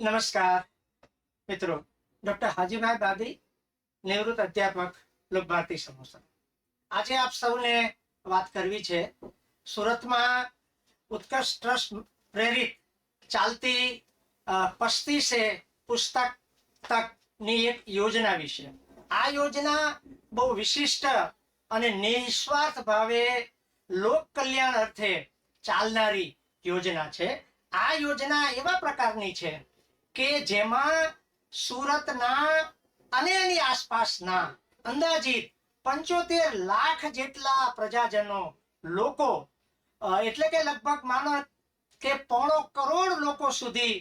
નમસ્કાર, મિત્રો. ડોક્ટર હાજીભાઈ દાદી નિવૃત્ત અધ્યાપક, લોકભારતી સમોસા આજે આપ સૌને વાત કરવી છે, સુરતમાં ઉત્કર્ષ ટ્રસ્ટ પ્રેરિત ચાલતી પસ્તી પુસ્તક તકની એક યોજના વિશે. આ યોજના બહુ વિશિષ્ટ અને નિસ્વાર્થ ભાવે લોક કલ્યાણ અર્થે ચાલનારી યોજના છે. આ યોજના એવા પ્રકારની છે કે જેમાં સુરતના અને એની આસપાસના અંદાજિત પંચોતેર લાખ જેટલા પ્રજાજનો લોકો એટલે કે લગભગ માનો કે પોણો કરોડ લોકો સુધી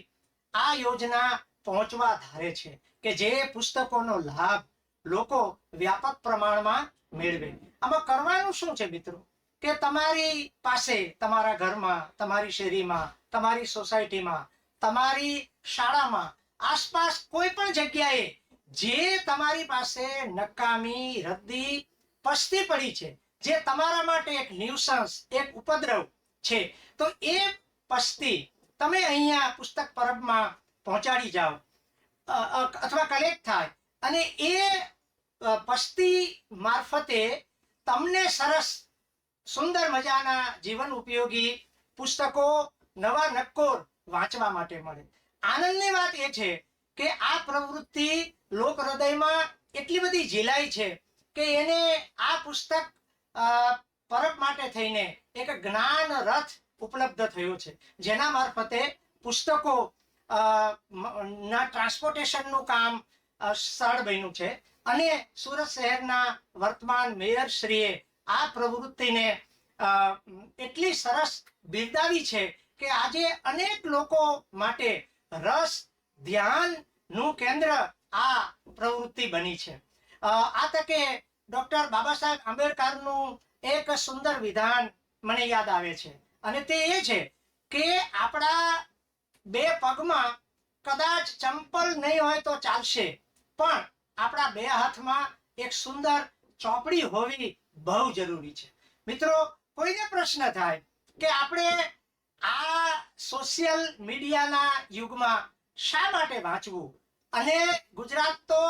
આ યોજના પહોંચવા ધારે છે કે જે પુસ્તકોનો લાભ લોકો વ્યાપક પ્રમાણમાં મેળવે. આમાં કરવાનું શું છે મિત્રો? કે તમારી પાસે, તમારા ઘરમાં, તમારી શેરીમાં, તમારી સોસાયટીમાં તમારી શાળામાં આસપાસ કોઈ પણ જગ્યાએ જે તમારી પાસે નકામી, રદ્દી, પસ્તી પડી છે, જે તમારા માટે એક ન્યુસન્સ એક ઉપદ્રવ છે, તો એ પસ્તી તમે અહીંયા પુસ્તક પરબમાં પહોંચાડી જાઓ અથવા કલેક્ટ થાય, અને એ પસ્તી મારફતે તમને સરસ, સુંદર મજાના જીવન ઉપયોગી પુસ્તકો, નવા નક્કોર વાંચવા માટે મળે. આનંદની વાત એ છે કે આ પ્રવૃત્તિ લોક હૃદયમાં એટલી બધી ઝીલાઈ છે કે એને આ પુસ્તક પરબ માટે થઈને એક જ્ઞાન રથ ઉપલબ્ધ થયો છે. જેના મારફતે પુસ્તકો ના ટ્રાન્સપોર્ટેશનનું કામ સરળ બન્યું છે. અને સુરત શહેરના વર્તમાન મેયર શ્રીએ આ પ્રવૃત્તિને એટલી સરસ બિરદાવી છે કે આજે અનેક લોકો માટે રસ, ધ્યાનનું કેન્દ્ર આ પ્રવૃત્તિ બની છે. આ તકે ડોક્ટર બાબા સાહેબ આંબેડકરનું એક સુંદર વિધાન મને યાદ આવે છે. અને તે એ છે કે આપણા બે પગમાં કદાચ ચંપલ નહીં હોય તો ચાલશે, પણ આપણા બે હાથમાં એક સુંદર ચોપડી હોવી બહુ જરૂરી છે. મિત્રો, કોઈને પ્રશ્ન થાય કે આપણે આ સોશિયલ મીડિયાના યુગમાં શા માટે વાંચવું? અને ગુજરાત તો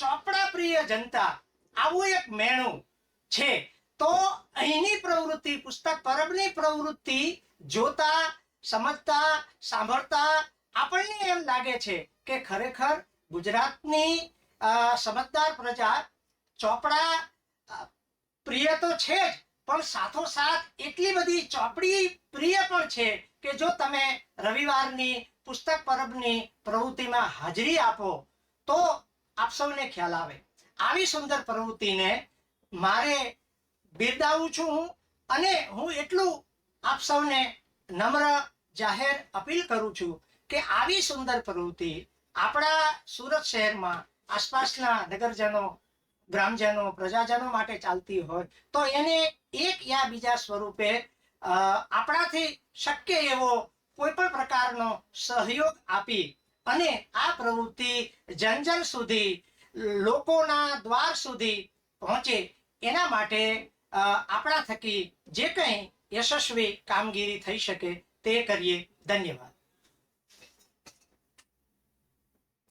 ચોપડા પ્રિય જનતા, આવું એક મેણું છે. તો અહીંની પ્રવૃત્તિ, પુસ્તક પરબની પ્રવૃત્તિ જોતા, સમજતા, સાંભળતા આપણને એમ લાગે છે કે ખરેખર ગુજરાતની સમજદાર પ્રજા ચોપડા પ્રિય તો છે જ પણ સાથોસાથ એટલી બધી ચોપડી પ્રિય પણ છે કે જો તમે રવિવારની પુસ્તક પરબની પ્રવૃત્તિમાં હાજરી આપો, તો આપ સૌને ખ્યાલ આવે. આવી સુંદર પ્રવૃત્તિને મારે બિરદાવું છું હું અને હું એટલું આપ સૌને નમ્ર જાહેર અપીલ કરું છું કે આવી સુંદર પ્રવૃત્તિ આપણા સુરત શહેરમાં આસપાસના નગરજનો ગ્રામજનો પ્રજાજનો માટે ચાલતી હોય, તો એને એક યા બીજા સ્વરૂપે આપણાથી શક્ય એવો કોઈ પણ પ્રકારનો સહયોગ આપી અને આ પ્રવૃત્તિ જનજન સુધી, લોકોના દ્વાર સુધી પહોંચે, એના માટે આપણા થકી જે કંઈ યશસ્વી કામગીરી થઈ શકે તે કરીએ. ધન્યવાદ.